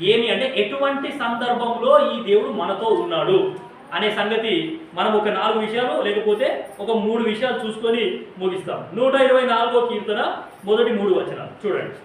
ఏమి అంటే ఎటువంటి సందర్భంలో ఈ దేవుడు మనతో ఉన్నాడు అనే సంగతి మనం ఒక నాలుగు విషయాలు లేకపోతే ఒక మూడు విషయాలు చూసుకొని ముగిస్తాం. నూట ఇరవై నాలుగో కీర్తన మొదటి మూడు వచనాలు. చూడండి.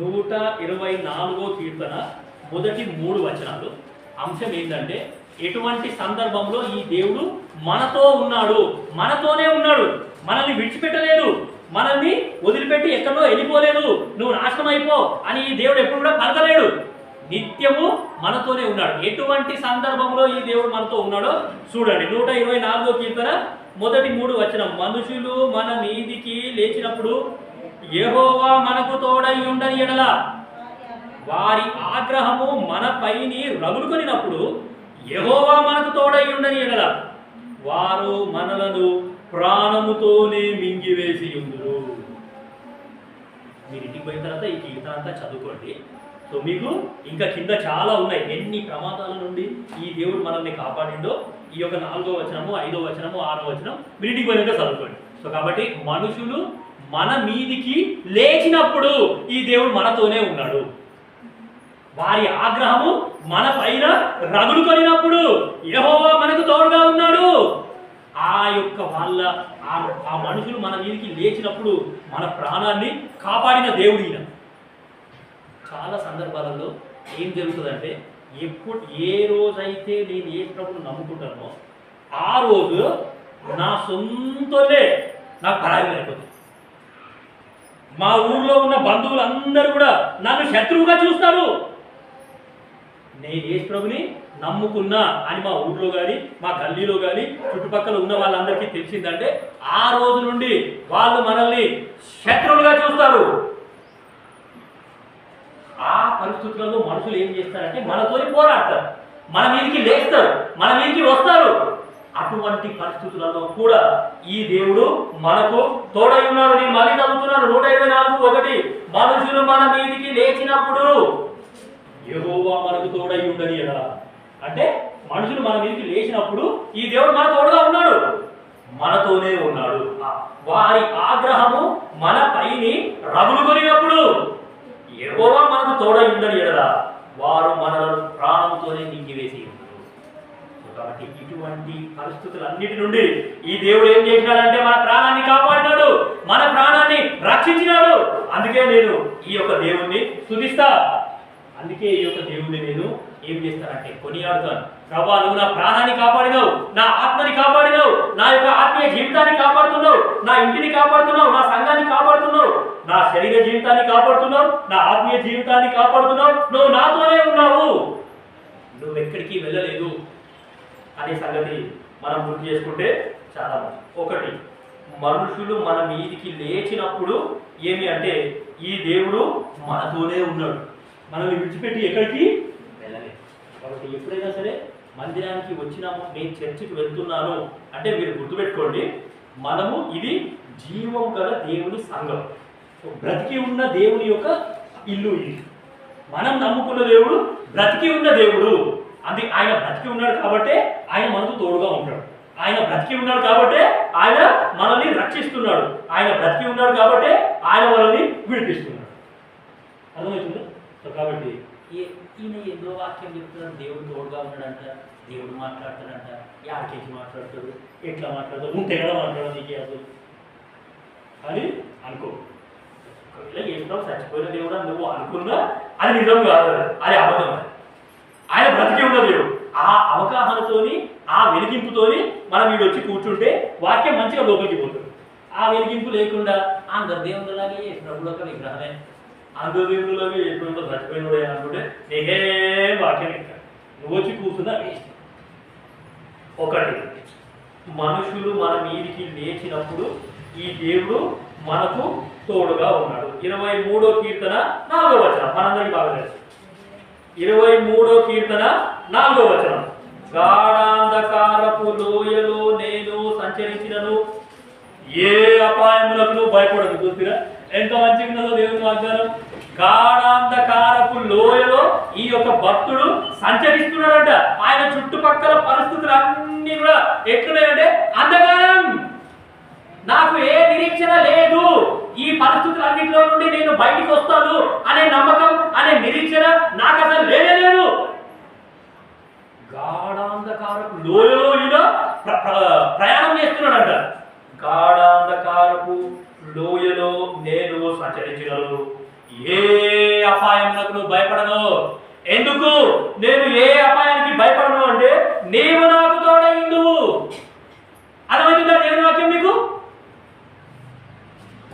నూట ఇరవై నాలుగో కీర్తన మొదటి మూడు వచనాలు. అంశం ఏంటంటే ఎటువంటి సందర్భంలో ఈ దేవుడు మనతో ఉన్నాడు మనతోనే ఉన్నాడు మనల్ని విడిచిపెట్టలేదు మనల్ని వదిలిపెట్టి ఎక్కడో వెళ్ళిపోలేదు. నువ్వు నాశనం అయిపో అని ఈ దేవుడు ఎప్పుడు కూడా పలకలేడు. నిత్యము మనతోనే ఉన్నాడు. ఎటువంటి సందర్భంలో ఈ దేవుడు మనతో ఉన్నాడో చూడండి. నూట ఇరవై నాలుగో కీర్తన మొదటి మూడు వచనం. మనుషులు మన మీదికి లేచినప్పుడు యెహోవా మనకు తోడై ఉండని ఎడల వారి ఆగ్రహము మన పైని రగులుకొనినప్పుడు యెహోవా మనకు తోడై ఉండని ఎడల వారు మనలను ప్రాణముతోనే మింగివేసి ఉందరు మీరు ఇంటికి పోయిన తర్వాత ఈ గీత అంతా చదువుకోండి. సో మీకు ఇంకా కింద చాలా ఉన్నాయి. ఎన్ని ప్రమాదాల నుండి ఈ దేవుడు మనల్ని కాపాడిండో ఈ యొక్క నాలుగో వచనము ఐదో వచనము ఆరో వచనం మీరు ఇంటికి పోయినాక చదువుకోండి. సో కాబట్టి మనుషులు మన మీదికి లేచినప్పుడు ఈ దేవుడు మనతోనే ఉన్నాడు. వారి ఆగ్రహము మన పైన రగులు కొనినప్పుడు యెహోవా మనకు తోడుగా ఉన్నాడు. ఆ యొక్క వాళ్ళ ఆ ఆ మనుషులు మన మీదకి లేచినప్పుడు మన ప్రాణాన్ని కాపాడిన దేవుడు ఈయన. చాలా సందర్భాలలో ఏం జరుగుతుందంటే ఎప్పుడు ఏ రోజైతే నేను ఏ ప్రభుని నమ్ముకుంటానో ఆ రోజు నా సొంతలే నాకు పరాయి అయిపోతుంది మా ఊర్లో ఉన్న బంధువులందరూ కూడా నన్ను శత్రువుగా చూస్తారు. నేను ఏ ప్రభుని నమ్ముకున్నా అని మా ఊర్లో కానీ మా గల్లీలో కానీ చుట్టుపక్కల ఉన్న వాళ్ళందరికీ తెలిసిందంటే ఆ రోజు నుండి వాళ్ళు మనల్ని శత్రువులుగా చూస్తారు. ఆ పరిస్థితులలో మనుషులు ఏం చేస్తారంటే మనతో పోరాడతారు. మన మీదకి లేస్తారు. మన మీదకి వస్తారు. అటువంటి పరిస్థితులలో కూడా ఈ దేవుడు మనకు తోడై ఉన్నాడు. నేను మళ్ళీ చదువుతున్నాను. నూట ఇరవై నాలుగు ఒకటి. మనుషులు మన మీదికి లేచినప్పుడు యెహోవా మనకు తోడై ఉండని ఎడల. అంటే మనుషులు మన మీదకి లేచినప్పుడు ఈ దేవుడు మన తోడుగా ఉన్నాడు. మనతోనే ఉన్నాడు. వారి ఆగ్రహము మన పైని రగులు కొనినప్పుడు యెహోవా మనకు తోడై ఉండని ఎడల. వారు మనలను ప్రాణంతోనే నింగివేసి ఉన్నారు కాబట్టి ఇటువంటి పరిస్థితులన్నిటి నుండి ఈ దేవుడు ఏం చేసినాడంటే మన ప్రాణాన్ని కాపాడినాడు. మన ప్రాణాన్ని రక్షించినాడు. అందుకే నేను ఈ యొక్క దేవుణ్ణి స్తుతిస్తా. అందుకే ఈ యొక్క దేవుడిని నేను ఏం చేస్తానంటే కొనియాడుతాను. ప్రభా నువ్వు నా ప్రాణాన్ని కాపాడినావు నా ఆత్మని కాపాడినావు నా యొక్క ఆత్మీయ జీవితాన్ని కాపాడుతున్నావు నా ఇంటిని కాపాడుతున్నావు నా సంఘాన్ని కాపాడుతున్నావు నా శరీర జీవితాన్ని కాపాడుతున్నావు నా ఆత్మీయ జీవితాన్ని కాపాడుతున్నావు నువ్వు నాతోనే ఉన్నావు. నువ్వు ఎక్కడికి వెళ్ళలేదు అనే సంగతి మనం గుర్తు చేసుకుంటే చాలా ఒకటి మనుషులు మన మీదికి లేచినప్పుడు ఏమి అంటే ఈ దేవుడు మనతోనే ఉన్నాడు. మనల్ని విడిచిపెట్టి ఎక్కడికి? వెళ్ళలేదు. కాబట్టి ఎప్పుడైనా సరే మందిరానికి వచ్చినాము నేను చర్చికి వెళ్తున్నాను అంటే మీరు గుర్తుపెట్టుకోండి మనము ఇది జీవం గల దేవుని సంఘం. సో బ్రతికి ఉన్న దేవుని యొక్క ఇల్లు ఇది. మనం నమ్ముకున్న దేవుడు బ్రతికి ఉన్న దేవుడు. అది ఆయన బ్రతికి ఉన్నాడు కాబట్టి ఆయన మనకు తోడుగా ఉంటాడు. ఆయన బ్రతికి ఉన్నాడు కాబట్టి ఆయన మనల్ని రక్షిస్తున్నాడు. ఆయన బ్రతికి ఉన్నాడు కాబట్టి ఆయన మనల్ని విడిపిస్తున్నాడు. అర్థమవుతుంది? సో కాబట్టి ఈ- ఈయన ఎన్నో వాక్యం చెప్తున్నాడు దేవుడు తోడుగా ఉన్నాడంట దేవుడు మాట్లాడతాడంట యాకేకి మాట్లాడతాడు ఎట్లా మాట్లాడతాడు? ఉంటే కదా మాట్లాడదు నీకే అసలు అని అనుకో. ఒకవేళ ఏంటో చచ్చిపోయిన దేవుడు నువ్వు అనుకున్నా అది నిజం కాదు అది అబద్ధం. ఆయన బ్రతికి ఉండదు దేవుడు. ఆ అవగాహనతోని ఆ వెలిగింపుతోని మనం వీడు వచ్చి కూర్చుంటే వాక్యం మంచిగా లోపలికి పోతుంది. ఆ వెలిగింపు లేకుండా అందరు దేవుళ్ళలాగే ప్రభుడు ఒక విగ్రహమే. అందరు ఎటువంటి ఎప్పుడో చచ్చిపోయినోడే అనుకుంటే నీకే వాక్యం ఇంకా నువ్వు వచ్చి కూర్చున్నా వేస్ట్. ఒకటి మనుషులు మన మీదికి లేచినప్పుడు ఈ దేవుడు మనకు తోడుగా ఉన్నాడు. ఇరవై మూడో కీర్తన నాలుగో వచనం. మనందరికీ బాగా తెలుసు. ఇరవై మూడో కీర్తన నాలుగో వచనం. గాఢాంధకారపు లోయలో నేను సంచరించినను. ఏ అపాయములకు భయపడదు చూసిరా? ఎంత మంచిగా ఉన్నదో దేవుని వాగ్దానం. గాఢాంధకారపు లోయలో ఈ యొక్క భక్తుడు సంచరిస్తున్నాడంట. ఆయన చుట్టుపక్కల పరిస్థితులు అన్ని కూడా ఎట్లున్నాయంటే అంధకారం. నాకు ఏ నిరీక్షణ లేదు. ఈ పరిస్థితులు అన్నింటిలో నుండి నేను బయటికి వస్తాను అనే నమ్మకం అనే నిరీక్షణ నాకు అసలు లేనే లేదు. గాఢాంధకారపు లోయలో ఈయన ప్రయాణం చేస్తున్నాడంట. గాఢాంధకారపు లోయలో నేను సంచరించగలను. ఏ అపాయములకు నువ్వు భయపడను? ఎందుకు? నేను ఏ అపాయానికి భయపడను అంటే నీవు నాకు తోడైందువు అర్థమవుతుందా దేవుని వాక్యం మీకు?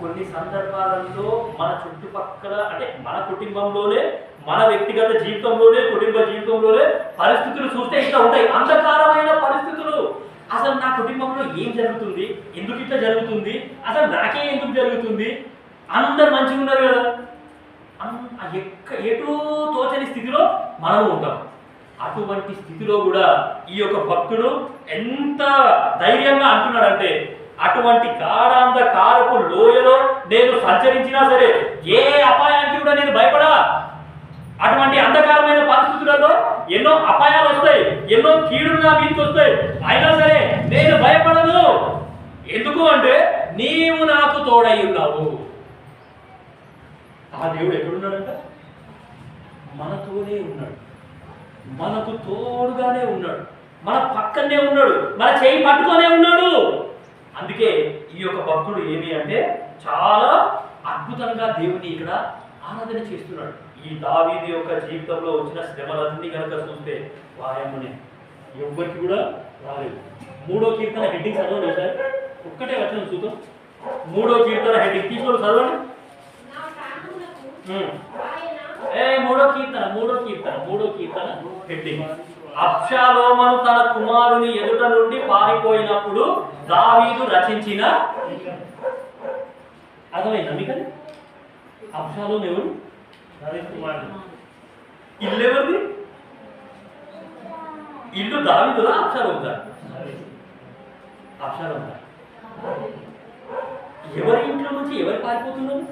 కొన్ని సందర్భాలలో మన చుట్టుపక్కల అంటే మన కుటుంబంలోనే మన వ్యక్తిగత జీవితంలోనే కుటుంబ జీవితంలోనే పరిస్థితులు చూస్తే ఇట్లా ఉంటాయి. అంధకారమైన పరిస్థితులు. అసలు నా కుటుంబంలో ఏం జరుగుతుంది? ఎందుకు ఇట్లా జరుగుతుంది? అసలు నాకే ఎందుకు జరుగుతుంది? అందరు మంచిగా ఉన్నారు కదా. ఎక్క ఎటు తోచని స్థితిలో మనం ఉంటాం. అటువంటి స్థితిలో కూడా ఈ యొక్క భక్తుడు ఎంత ధైర్యంగా అంటున్నాడంటే అటువంటి గాఢాంధ కారపు లోయలో నేను సంచరించినా సరే ఏ అపాయానికి కూడా నేను భయపడా? అటువంటి అంధకారమైన పరిస్థితులలో ఎన్నో అపాయాలు వస్తాయి ఎన్నో కీడులు నా మీదకి వస్తాయి. అయినా సరే నేను భయపడను. ఎందుకు అంటే నీవు నాకు తోడై ఉన్నావు. ఆ దేవుడు ఎక్కడున్నాడంట? మనతోనే ఉన్నాడు. మనకు తోడుగానే ఉన్నాడు. మన పక్కనే ఉన్నాడు. మన చేయి పట్టుకొనే ఉన్నాడు. అందుకే ఈ యొక్క భక్తుడు ఏమి అంటే చాలా అద్భుతంగా దేవుని ఇక్కడ ఆరాధన చేస్తున్నాడు. ఈ దావీది యొక్క జీవితంలో వచ్చిన శ్రమలన్నీ కనుక చూస్తే వాయమునే ఎవ్వరికి కూడా రాలేదు. మూడో కీర్తన హెడ్డింగ్ చదవండి సార్ ఒక్కటే వచ్చిన చూద్దాం. మూడో కీర్తన హెడ్డింగ్. తీసుకొని చదవండి నా ప్రాణమునకు ఉమ్. ఆయన ఏ మూడో కీర్తన మూడో కీర్తన మూడో కీర్తన హెడ్డింగ్. అబ్షాలోమను తన కుమారుని ఎదుట నుండి పారిపోయినప్పుడు దావీదు రచించిన అర్థమైందా మీకు అది అబ్షాలోం ఎవరు ఇల్లు ఎవరిది ఇల్లు దావీదుదా అబ్షాలోందా అబ్షాలోందా ఎవరి ఇంట్లో నుంచి ఎవరు పారిపోతున్నారు?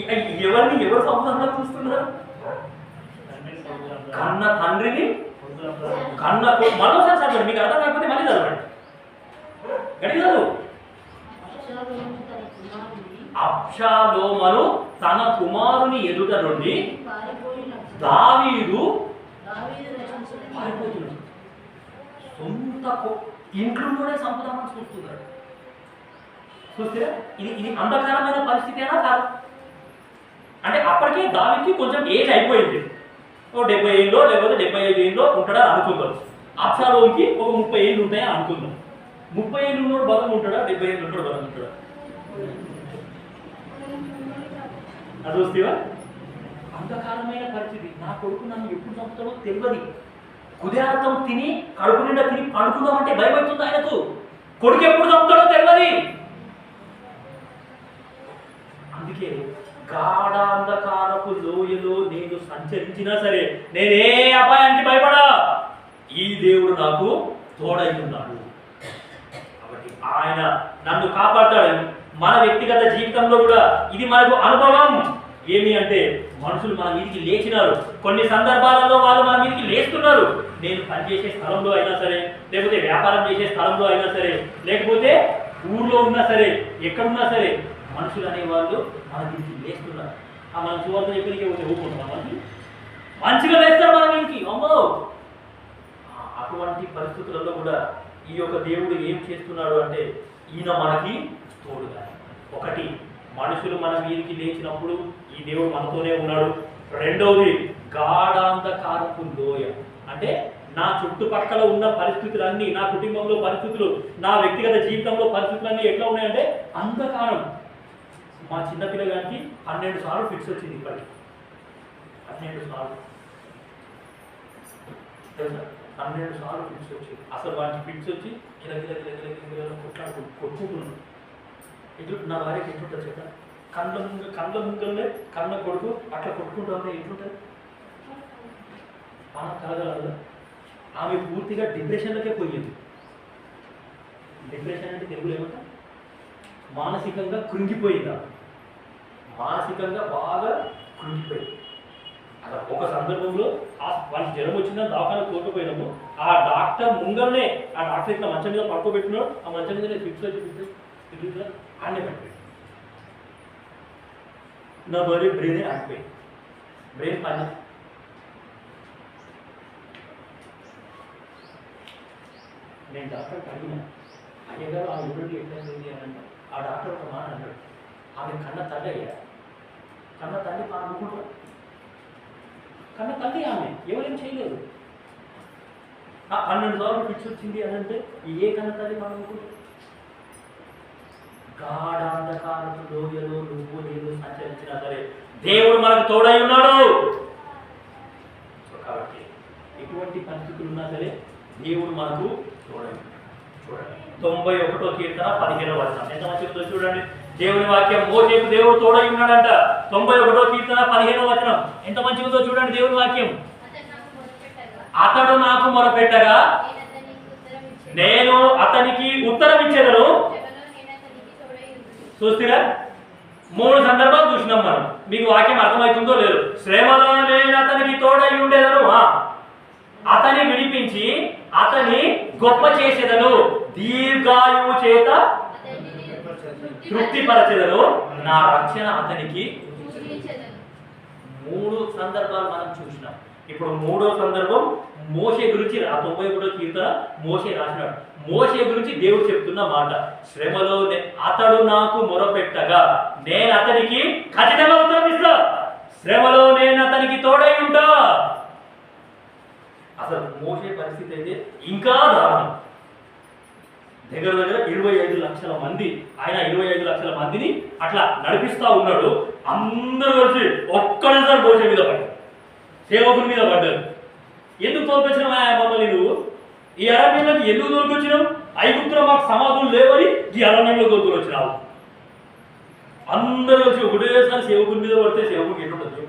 ఎవరిని ఎవరు సంబంధంగా చూస్తున్నారు? కన్న తండ్రిని? కన్న మరోసారి చదవండి మీకు అర్థం కాకపోతే మళ్ళీ చదవండి. గడి చదువు. అప్షాలోమను తన కుమారుని ఎదుట నుండి దావీదు పారిపోతున్నాడు. సొంత కొ- ఇంట్లోనే సంపద చూస్తున్నాడు చూస్తే ఇది ఇది అంధకారమైన పరిస్థితి అయినా కాదు. అంటే అప్పటికే దావికి కొంచెం ఏజ్ అయిపోయింది. ఓ డెబ్బై ఏళ్ళలో లేకపోతే డెబ్బై ఐదు ఏళ్ళలో ఉంటాడా అనుకుందాం. అప్సాలోకి ఒక ముప్పై ఏళ్ళు ఉంటాయని అనుకుందాం. ముప్పై ఏళ్ళు ఉన్నోడు బలం ఉంటాడా? డెబ్బై ఏళ్ళు ఉంటాడు బలం ఉంటాడా? అది వస్తేవా అంధకారమైన పరిస్థితి. నా కొడుకు నన్ను ఎప్పుడు చంపుతాడో తెలియదు కుదేరతం తిని కడుపు నిండా తిని పండుకుందామంటే భయపడుతుంది ఆయనకు. కొడుకు ఎప్పుడు చంపుతాడో తెలియదు అందుకే గాఢాంధకారపు లోయలో నేను సంచరించినా సరే నేనే అపాయానికి భయపడా. ఈ దేవుడు నాకు తోడై ఉన్నాడు. కాబట్టి ఆయన నన్ను కాపాడతాడు. మన వ్యక్తిగత జీవితంలో కూడా ఇది మనకు అనుభవం. ఏమి అంటే మనుషులు మన మీదికి లేచినారు. కొన్ని సందర్భాలలో వాళ్ళు మన మీదికి లేస్తున్నారు. నేను పనిచేసే స్థలంలో అయినా సరే లేకపోతే వ్యాపారం చేసే స్థలంలో అయినా సరే లేకపోతే ఊర్లో ఉన్నా సరే ఎక్కడున్నా సరే మనుషులు అనేవాళ్ళు మన దీనికి వేస్తున్నారు ఆ మన సువార్త ఎక్కడికి పోతే ఊపుకుంటున్నాం మనకి? మంచిగా వేస్తారు మన మీదికి అమ్మో! అటువంటి పరిస్థితులలో కూడా ఈ యొక్క దేవుడు ఏం చేస్తున్నాడు అంటే ఈయన మనకి తోడుగా ఒకటి మనుషులు మన మీదకి లేచినప్పుడు ఈ దేవుడు మనతోనే ఉన్నాడు. రెండవది గాఢాంధకారపు లోయ. అంటే నా చుట్టుపక్కల ఉన్న పరిస్థితులన్నీ నా కుటుంబంలో పరిస్థితులు నా వ్యక్తిగత జీవితంలో పరిస్థితులన్నీ ఎట్లా ఉన్నాయంటే అంధకారం. మా చిన్న పిల్లగానికి పన్నెండు సార్లు ఫిక్స్ వచ్చింది ఇప్పటికి. పన్నెండు సార్లు. తెలుసా? పన్నెండు సార్లు ఫిక్స్ వచ్చింది. అసలు వాటికి ఫిక్స్ వచ్చి ఇలా గిల కొట్టుకుంటున్నాను గిల నా భార్యకి ఎట్లుంటుంది చెప్ప. కళ్ళ ముంగ కళ్ళ ముంగల్లే కళ్ళ కొడుకు అట్లా కొట్టుకుంటూ ఉంటే ఎట్లుంటుంది? మనం కలగలదు? ఆమె పూర్తిగా డిప్రెషన్లకే పోయింది. డిప్రెషన్ అంటే తెలుగులో ఏమంటారు? మానసికంగా కృంగిపోయిందా మానసికంగా బాగా కృంగిపోయింది. అలా ఒక సందర్భంలో వాళ్ళకి జ్వరం వచ్చిందని దవాఖాన కోల్పోయినాము ఆ డాక్టర్ ముందరనే ఆ డాక్టర్ ఇట్లా మంచం మీద పడుకోబెట్టినాడు ఆ మంచం మీద ఫిక్స్ వచ్చి తిరుగుతున్నా ఆడనే నా భార్య బ్రెయిన్ ఆగిపోయి బ్రెయిన్ పని నేను డాక్టర్ అడిగినా అయ్యగారు ఆ ఊరికి ఎట్లా ఉంది ఆ డాక్టర్ ఒక మాట అన్నాడు. ఆమె కన్న తగ్గయ్యా కన్న తల్లి అనుకుంటాం కన్న తల్లి ఆమె ఎవరేం చేయలేదు ఆ పన్నెండు సార్లు పిచ్చి వచ్చింది అని అంటే ఏ కన్న తల్లి మనం అనుకుంటాం? గాఢాంధకారపు లోయలో నువ్వు నేను సంచరించినా సరే దేవుడు మనకు తోడై ఉన్నాడు. కాబట్టి ఎటువంటి పరిస్థితులు ఉన్నా సరే దేవుడు మనకు తోడై ఉన్నాడు. చూడండి. తొంభై ఒకటో కీర్తన పదిహేనో వర్షం ఎంత మంచి చూడండి. దేవుని వాక్యం మోసేపు దేవుడు తోడై ఉన్నాడంట. తొంభై ఒకటో కీర్తన పదిహేనో వచనం. ఎంత మంచి ఉందో చూడండి దేవుని వాక్యం. అతడు నాకు మొరపెట్టగా నేను అతనికి ఉత్తరం ఇచ్చేదను. ఇచ్చేదను చూస్తారా? మూడు సందర్భాలు చూసినాం మనం. మీకు వాక్యం అర్థమవుతుందో లేదు. శ్రమలో నేను అతనికి తోడై ఉండేదను. అతని విడిపించి అతని గొప్ప చేసేదను. దీర్ఘాయువు చేత తృప్తిపరచెదను నా రక్షణ అతనికి. మూడు సందర్భాలు మనం చూసినాం. ఇప్పుడు మూడో సందర్భం మోషే గురించి ఆ తొంభై ఒకటో కీర్తన మోషే రాసినాడు. మోషే గురించి దేవుడు చెప్తున్న మాట శ్రమలో అతడు నాకు మొరపెట్టగా నేను అతనికి ఖచ్చితంగా ఉత్తరం ఇస్తా. శ్రమలో నేను అతనికి తోడై ఉంటా. అసలు మోసే పరిస్థితి అయితే ఇంకా దారుణం. దగ్గర దగ్గర ఇరవై ఐదు లక్షల మంది ఆయన ఇరవై ఐదు లక్షల మందిని అట్లా నడిపిస్తా ఉన్నాడు. అందరూ వచ్చి ఒక్కడేసారి భోజనం మీద పడ్డారు. సేవకుని మీద పడ్డారు. ఎందుకు తోలుకొచ్చినావు ఆయన మమ్మల్ని నువ్వు? ఈ అరణ్యంలోకి ఎందుకు తోలుకొచ్చినావు? ఐగుప్తులో మాకు సమాధులు లేవని ఈ అరణ్యంలో తోలుకొని వచ్చినావు. అందరూ వచ్చి ఒకటేసారి సేవకుని మీద పడితే సేవకునికి ఎట్లుంటుంది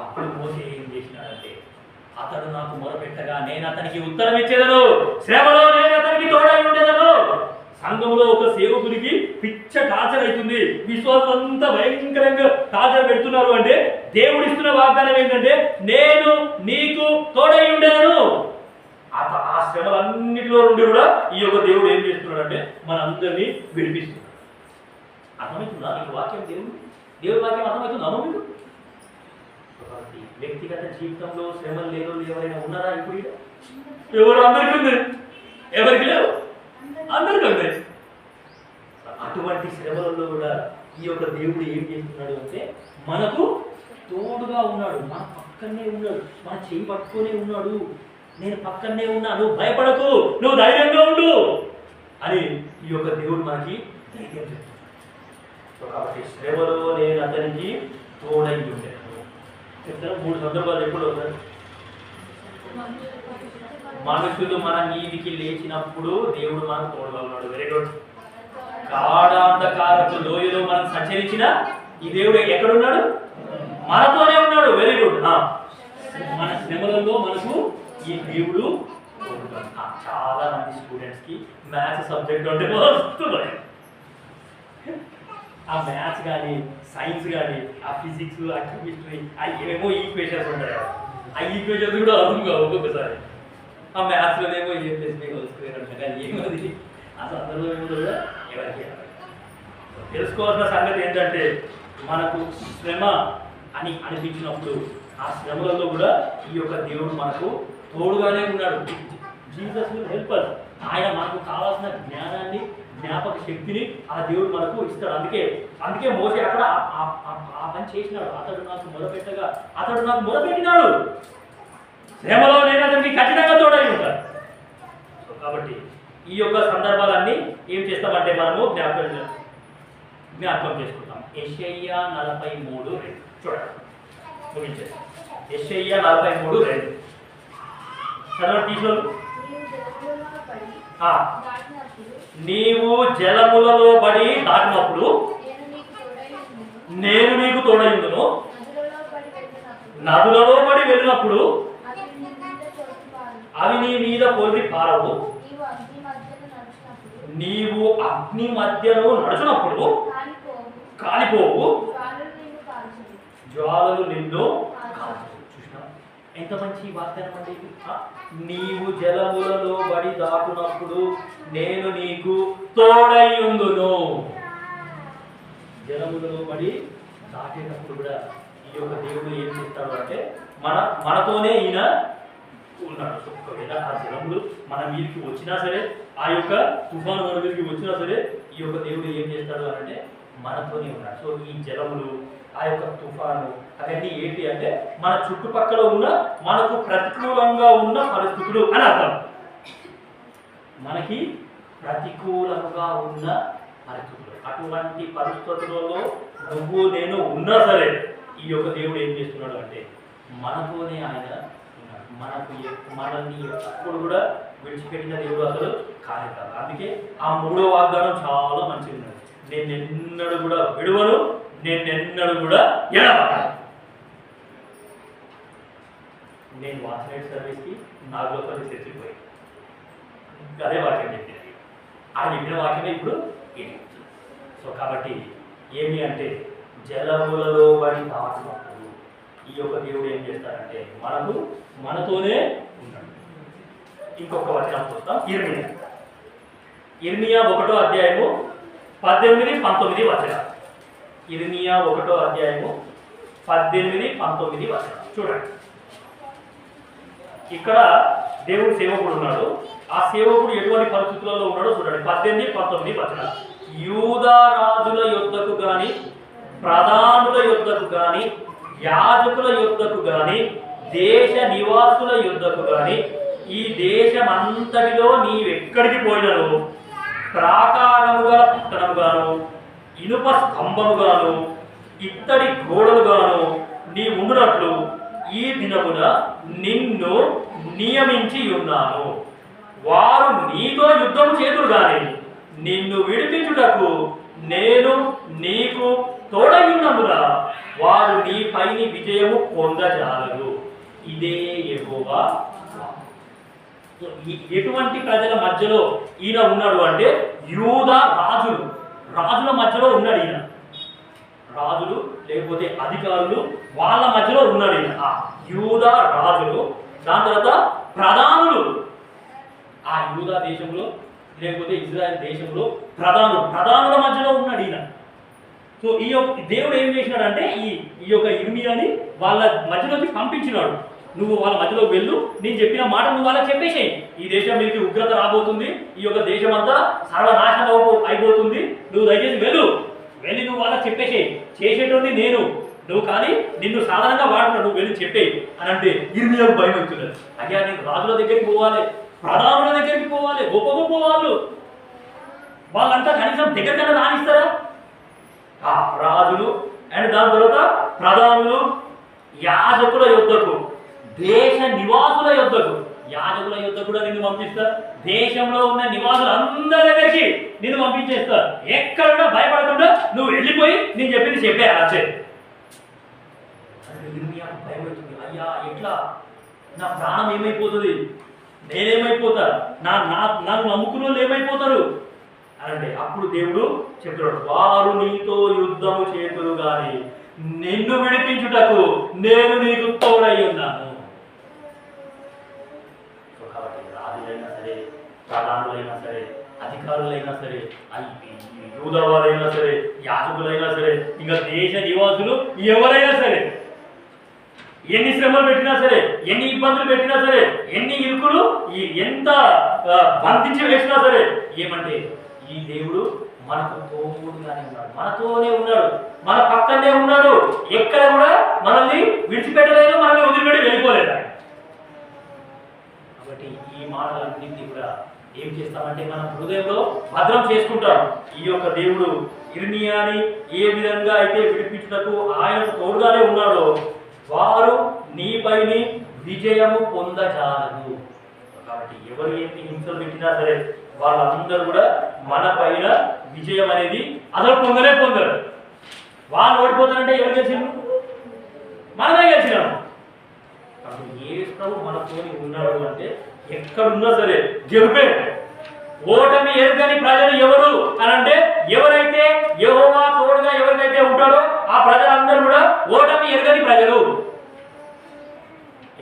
అప్పుడు మోసే ఏం చేసినాడంటే అతడు నాకు మొరపెట్టగా నేను అతనికి ఉత్తరం ఇచ్చేదను శ్రమలో నేను అతనికి తోడై ఉండేదను. సంఘంలో ఒక సేవకునికి పిచ్చ టార్చర్ అవుతుంది విశ్వాసం అంతా భయంకరంగా టార్చర్ పెడుతున్నారు అంటే దేవుడు ఇస్తున్న వాగ్దానం ఏంటంటే నేను నీకు తోడై ఉండేదను. అత ఆ శ్రమలన్నింటిలో నుండి కూడా ఈ యొక్క దేవుడు ఏం చేస్తున్నాడంటే మనందరినీ విడిపిస్తున్నాడు. అర్థమవుతుందా? మీకు వాక్యం దేవుడు? దేవుడి వాక్యం అర్థమవుతుందా? మీకు? వ్యక్తిగత జీవితంలో శ్రమలు లేదో ఎవరైనా ఉన్నారా ఇప్పుడు ఎవరు? అందరికీ ఉంది. ఎవరికి లేవు? అందరికీ ఉంది. అటువంటి శ్రమలలో కూడా ఈ యొక్క దేవుడు ఏం చేస్తున్నాడు అంటే మనకు తోడుగా ఉన్నాడు. మన పక్కనే ఉన్నాడు. మన చేయి పట్టుకునే ఉన్నాడు. నేను పక్కనే ఉన్నా నువ్వు భయపడకు. నువ్వు ధైర్యంగా ఉండు అని ఈ యొక్క దేవుడు మనకి ధైర్యం చెప్తున్నాడు. కాబట్టి శ్రమలో నేను అతనికి తోడై ఉండే. చెప్తాను మూడు సందర్భాలు ఎప్పుడు మనుషులు మన నీతికి లేచినప్పుడు దేవుడు మనకు తోడుగా ఉన్నాడు వెరీ గుడ్ కాడాంధకారపు లోయలో మనం సంచరించిన ఈ దేవుడు ఎక్కడున్నాడు? మనతోనే ఉన్నాడు. వెరీ గుడ్ మన శ్రమలలో మనకు ఈ దేవుడు చాలా మంది స్టూడెంట్స్కి మ్యాథ్స్ సబ్జెక్ట్ అంటే వస్తున్నాయి ఆ మ్యాథ్స్ కానీ సైన్స్ కానీ ఆ ఫిజిక్స్ ఆ కెమిస్ట్రీ ఆ ఏమేమో ఈక్వేషన్స్ ఉంటాయి ఆ ఈక్వేషన్స్ కూడా అర్థం కావు ఒక్కొక్కసారి. ఆ మ్యాథ్స్లోనేమో A plus B whole square అంట కానీ ఏమది? ఆ అందులో ఏమో కూడా ఎవరికి తెలుసుకోవాల్సిన సంగతి ఏంటంటే మనకు శ్రమ అని అనిపించినప్పుడు ఆ శ్రమలలో కూడా ఈ యొక్క దేవుడు మనకు తోడుగానే ఉన్నాడు. జీసస్ హెల్పర్ ఆయన మనకు కావాల్సిన జ్ఞానాన్ని జ్ఞాపక శక్తిని ఆ దేవుడు మనకు ఇస్తాడు. అందుకే అందుకే మోసే అక్కడ ఆ- పని చేసినాడు. అతడు నాకు మొదపెట్టగా అతడు నాకు మొదపెట్టినాడు శ్రమలో నేను అతనికి ఖచ్చితంగా తోడై ఉంటాను సో కాబట్టి ఈ యొక్క సందర్భాలన్నీ ఏం చేస్తామంటే మనము జ్ఞాపకం జ్ఞాపకం చేసుకుంటాం. యెషయ్యా నలభై మూడు రెండు. చూడండి. ముగించేస్తాం నలభై మూడు రెండు. చదవండి టీచర్లు నీవు జలములలో పడి దాటినప్పుడు నేను నీకు తోడైందును. నదులలో పడి వెళ్ళినప్పుడు అవి నీ మీద పొర్రి పారవు. నీవు అగ్ని మధ్యలో నడుచునప్పుడు కాలిపోవు. జ్వాలలు నిన్ను కాల్చవు. జ్వాలలు నిన్ను కాల్చవు. చూసినావా? ఎంత మంచి వాగ్దానం అండి నీవు జలములలో బడి దాటునప్పుడు నేను నీకు తోడై ఉందును జలములలో బడి దాటేటప్పుడు కూడా ఈ యొక్క దేవుడు ఏం చేస్తాడు అంటే మన మనతోనే ఈయన ఉన్నాడు. ఒకవేళ ఆ జలములు మన మీదకి వచ్చినా సరే ఆ యొక్క తుఫాను మన మీదకి వచ్చినా సరే ఈ యొక్క దేవుడు ఏం చేస్తాడు అంటే మనతోనే ఉన్నాడు సో ఈ జలములు ఆ యొక్క తుఫాను అవన్నీ ఏంటి అంటే మన చుట్టుపక్కల ఉన్న మనకు ప్రతికూలంగా ఉన్న పరిస్థితులు అని అర్థం. మనకి ప్రతికూలంగా ఉన్న పరిస్థితులు. అటువంటి పరిస్థితులలో నువ్వు నేను ఉన్నా సరే ఈ యొక్క దేవుడు ఏం చేస్తున్నాడు అంటే మనతోనే ఆయన ఉన్నాడు. మనకు మనల్ని ఎప్పుడు కూడా విడిచిపెట్టిన దేవుడు అసలు కాదు కాదు. అందుకే ఆ మూడో వాగ్దానం చాలా మంచిగా నేను ఎన్నడూ కూడా విడువను నేను ఎన్నడూ కూడా ఎడబడాలి నేను వాచనైట్ సర్వీస్కి నాలుగో పది చర్చిపోయి అదే వాక్యం చెప్పింది ఆ చెప్పిన వాక్యమే ఇప్పుడు ఇది సో కాబట్టి ఏమి అంటే జలములలో పడి దాటున్నప్పుడు ఈ యొక్క దేవుడు ఏం చేస్తాడంటే మనకు మనతోనే ఉన్నాడు. ఇంకొక వచనం చూస్తాం. ఇర్మియా. ఇర్మియా ఒకటో అధ్యాయము పద్దెనిమిది పంతొమ్మిది వచన ఇరిమియా ఒకటో అధ్యాయము పద్దెనిమిది పంతొమ్మిది వచన చూడండి. ఇక్కడ దేవుడు సేవకుడు ఉన్నాడు. ఆ సేవకుడు ఎటువంటి పరిస్థితులలో ఉన్నాడో చూడండి. పద్దెనిమిది పంతొమ్మిది వచన యూదారాజుల యుద్ధకు కానీ ప్రధానుల యుద్ధకు కానీ యాజకుల యుద్ధకు కానీ దేశ నివాసుల యుద్ధకు కానీ ఈ దేశమంతటిలో నీవెక్కడికి పోయినను? ప్రాకారముగా పట్టణముగాను ఇనుప స్తంభముగాను ఇత్తడి గోడలుగాను నీ ఉండునట్లు ఈ దినమున నిన్ను నియమించి ఉన్నాను. వారు నీతో యుద్ధం చేతురు గాని నిన్ను విడిపించుటకు నేను నీకు తోడయున్నందున వారు నీపైని విజయము పొందజాలరు. ఇదే ఎక్కువ ఎటువంటి ప్రజల మధ్యలో ఈయన ఉన్నాడు అంటే యూదా రాజులు. రాజుల మధ్యలో ఉన్నాడు ఈయన. రాజులు లేకపోతే అధికారులు వాళ్ళ మధ్యలో ఉన్నాడు ఈయన. ఆ యూద రాజులు దాని తర్వాత ప్రధానులు. ఆ యూదా దేశంలో లేకపోతే ఇజ్రాయెల్ దేశంలో ప్రధానులు ప్రధానుల మధ్యలో ఉన్నాడు ఈయన. సో ఈ యొక్క దేవుడు ఏం చేసినాడంటే ఈ ఈ యొక్క ఇర్మియాని వాళ్ళ మధ్యలోకి పంపించినాడు. నువ్వు వాళ్ళ మధ్యలో వెళ్ళు. నేను చెప్పిన మాట నువ్వు వాళ్ళకి చెప్పేసేయి. ఈ దేశం మీదకి ఉగ్రత రాబోతుంది. ఈ యొక్క దేశం అంతా సర్వనాశనం అయిపోతుంది. నువ్వు దయచేసి వెళ్ళు. వెళ్ళి నువ్వు వాళ్ళకి చెప్పేసేయి. చేసేటువంటి నేను. నువ్వు కానీ నిన్ను సాధారణంగా వాడుతున్నావు నువ్వు వెళ్ళి చెప్పేయి అని అంటే ఇర్మియాకు భయం అవుతున్నది. అయ్యా నేను రాజుల దగ్గరికి పోవాలి. ప్రధానుల దగ్గరికి పోవాలి. గొప్ప గొప్ప వాళ్ళు. వాళ్ళంతా కనీసం దగ్గర రాణిస్తారా? ఆ రాజులు అండ్ దాని తర్వాత ప్రధానులు యాజకుల యుద్ధకు దేశ నివాసుల యుద్ధకు యాజకుల యుద్ధ కూడా నిన్ను పంపిస్తారు. దేశంలో ఉన్న నివాసులు అందరి దగ్గరికి నిన్ను పంపించేస్తారు. ఎక్కడ భయపడకుండా నువ్వు వెళ్ళిపోయి నేను చెప్పింది చెప్పే అంతే భయపడుతుంది అయ్యా ఎట్లా? నా ప్రాణం ఏమైపోతుంది? నేనేమైపోతా? నా నా నన్ను నమ్ముకున్న వాళ్ళు ఏమైపోతారు? అంటే అప్పుడు దేవుడు చెప్తున్నాడు వారు నీతో యుద్ధము చేతులు కానీ నిన్ను విడిపించుటకు నేను నీకు తోడై ఉన్నాను. ప్రధానులైనా సరే అధికారులైనా సరే యూదవారైనా సరే యాజకులైనా సరే ఇంకా దేశ నివాసులు ఎవరైనా సరే ఎన్ని శ్రమలు పెట్టినా సరే ఎన్ని ఇబ్బందులు పెట్టినా సరే ఎన్ని ఇరుకులు ఎంత బంధించి వేసినా సరే ఏమంటే ఈ దేవుడు మనకు తోడుగానే ఉన్నాడు. మనతోనే ఉన్నాడు. మన పక్కనే ఉన్నాడు. ఎక్కడ కూడా మనల్ని విడిచిపెట్టలేదు మనల్ని వదిలిపెట్టి వెళ్ళిపోలేదు కాబట్టి ఈ మాటలన్నింటినీ కూడా ఏం చేస్తామంటే మన హృదయంలో భద్రం చేసుకుంటాం ఈ యొక్క దేవుడు ఇర్మియాని ఏ విధంగా అయితే విడిపించుటకు ఆయన తోడుగానే ఉన్నాడో వారు నీపైని విజయము పొందచాలదు కాబట్టి ఎవరు ఎన్ని హింసలు పెట్టినా సరే వాళ్ళందరూ కూడా మన పైన విజయం అనేది అసలు పొందలే పొందరు. వాళ్ళు ఓడిపోతారంటే ఎవరు గెలిచిండ్రు మనమే గెలిచినాము కాబట్టి ఏ ప్రభు మనతోని ఉన్నాడు అంటే ఎక్కడున్నా సరే గెలుపే. ఓటమి ఎరుగని ప్రజలు ఎవరు అని అంటే ఎవరైతే యహోవా తోడుగా ఎవరికైతే ఉంటాడో ఆ ప్రజలందరూ కూడా ఓటమి ఎరుగని ప్రజలు.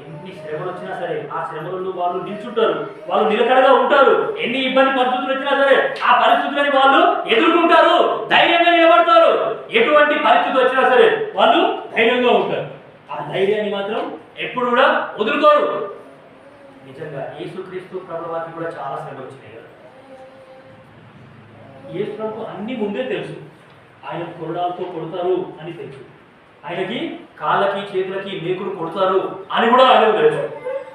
ఎన్ని శ్రమలు వచ్చినా సరే ఆ శ్రమలు వాళ్ళు నిల్చుంటారు వాళ్ళు నిలకడగా ఉంటారు. ఎన్ని ఇబ్బంది పరిస్థితులు వచ్చినా సరే ఆ పరిస్థితులని వాళ్ళు ఎదుర్కొంటారు ధైర్యంగా నిలబడతారు. ఎటువంటి పరిస్థితి వచ్చినా సరే వాళ్ళు ధైర్యంగా ఉంటారు. ఆ ధైర్యాన్ని మాత్రం ఎప్పుడు కూడా వదులుకోరు. నిజంగా యేసుక్రీస్తు ప్రభువారికి కూడా చాలా శ్రమ వచ్చినాయి కదా. యేసు ప్రభు అన్ని ముందే తెలుసు. ఆయన కొరడాలతో కొడతారు అని తెలుసు. ఆయనకి కాళ్ళకి చేతులకి మేకులు కొడతారు అని కూడా ఆయన తెలుసు.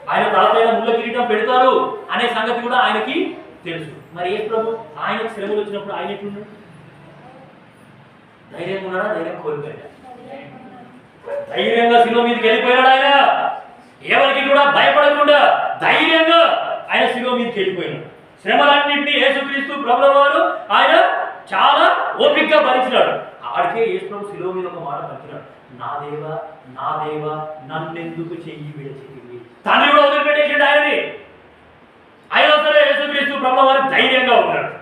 ఆయన తలపైన ముళ్ళ కిరీటం పెడతారు అనే సంగతి కూడా ఆయనకి తెలుసు. మరి ఏ ప్రభు ఆయనకు శ్రమలు వచ్చినప్పుడు ఆయన ఎట్లున్నాడు? ధైర్యంగా ఉన్నాడా? ధైర్యం కోల్పోయాడా? ధైర్యంగా శిలువ మీదకి వెళ్ళిపోయాడు ఆయన? ఎవరికి కూడా భయపడకుండా ధైర్యంగా ఆయన శిలువ మీదకి వెళ్ళిపోయినాడు. శ్రమలన్నింటినీ యేసుక్రీస్తు ప్రభుల వారు ఆయన చాలా ఓపికగా భరించినాడు. ఆడికే యేసు ప్రభు శిలువ మీద ఒక మాట పలికినాడు. నా దేవ నా దేవ నన్నెందుకు చెయ్యి విడిచింది తండ్రి కూడా వదిలిపెట్టేసాడు ఆయనని. అయినా సరే యేసుక్రీస్తు ప్రభుల వారు ధైర్యంగా ఉన్నాడు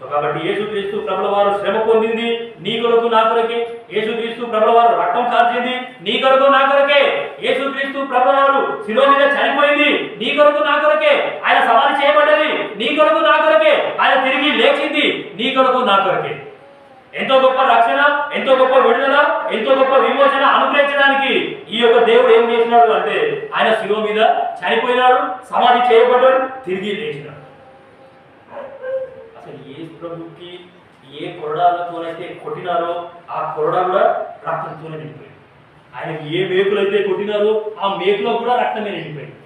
సో కాబట్టి యేసుక్రీస్తు ప్రభుల వారు శ్రమ పొందింది. నీ కొరకు నా కొరకే. యేసుక్రీస్తు ప్రభుల వారు రక్తం కాల్చింది. నీ కొరకు నా కొరకే. యేసుక్రీస్తు ప్రభువారు శిలో మీద చనిపోయింది. నీ కొరకు నా కొరకే ఆయన సమాధి చేయబడ్డది. నీ కొరకు నా కొరకే ఆయన తిరిగి లేచింది. నీ కొరకు నా కొరకే. ఎంతో గొప్ప రక్షణ ఎంతో గొప్ప విడుదల ఎంతో గొప్ప విమోచన అనుగ్రహించడానికి ఈ యొక్క దేవుడు ఏం చేసినాడు అంటే ఆయన శిలువ మీద చనిపోయినాడు సమాధి చేయబడ్డాడు తిరిగి లేచినాడు. అసలు ఏ ప్రభుకి ఏ కొరడాలతోనైతే కొట్టినారో ఆ కొరడా కూడా రక్తంతోనే నిండిపోయింది. ఆయన ఏ మేకులైతే కొట్టినారో ఆ మేకులో కూడా రక్తమే నిండిపోయింది.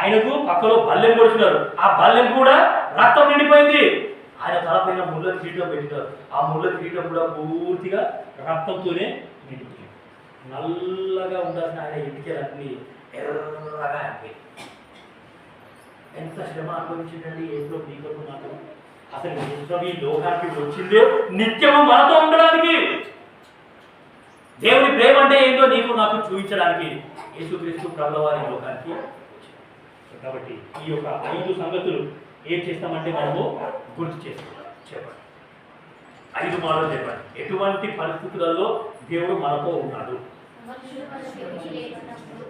ఆయనకు పక్కలో బల్లెం కొడుతున్నారు ఆ బల్లెం కూడా రక్తం నిండిపోయింది. ఆయన తలపైన ముళ్ళ కిరీటం పెట్టినారు. ఆ ముళ్ళ కిరీటం కూడా పూర్తిగా రక్తంతోనే నిండిపోయింది. నల్లగా ఉండాల్సిన ఆయన ఇంటికి ఎర్రగా అయిపోయింది ఎంత శ్రమ అనుభవించిందండి ఏదో నీకు మాత్రం. అసలు యేసు ఈ లోకానికి వచ్చిందే నిత్యము మనతో ఉండడానికి. దేవుని ప్రేమ అంటే ఏంటో నీకు నాకు చూపించడానికి యేసుక్రీస్తు ప్రభువారి లోకానికి కాబట్టి ఈ యొక్క ఐదు సంగతులు ఏం చేస్తామంటే మనము గుర్తు చేస్తున్నాం చెప్పండి. ఐదు మాటలు చెప్పండి. ఎటువంటి పరిస్థితులలో దేవుడు మనతో ఉన్నాడు?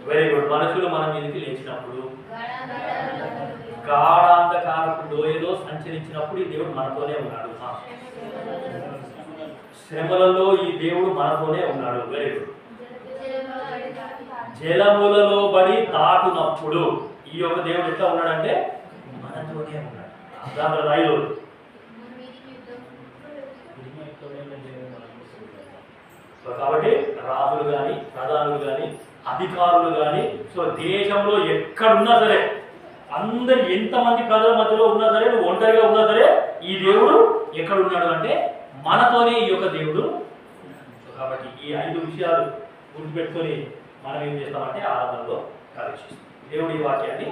వెరీ గుడ్ మనుషులు మన మీదకి లేచినప్పుడు గాఢాంధకారపు లోయలో సంచరించినప్పుడు ఈ దేవుడు మనతోనే ఉన్నాడు. శ్రమలలో ఈ దేవుడు మనతోనే ఉన్నాడు. వెరీ గుడ్ జలములలో బడి దాటునప్పుడు ఈ యొక్క దేవుడు ఎట్లా ఉన్నాడంటే మనతోనే ఉన్నాడు. దాంట్లో రాయిలో సో కాబట్టి రాజులు కానీ ప్రధానులు కానీ అధికారులు కానీ సో దేశంలో ఎక్కడున్నా సరే అందరు ఎంతమంది ప్రజల మధ్యలో ఉన్నా సరే నువ్వు ఒంటరిగా ఉన్నా సరే ఈ దేవుడు ఎక్కడ ఉన్నాడు అంటే మనతోనే ఈ యొక్క దేవుడు కాబట్టి ఈ ఐదు విషయాలు గుర్తుపెట్టుకొని మనం ఏం చేస్తామంటే ఆరాధనలో ప్రవేశిస్తాం. దేవుడి వాక్యాన్ని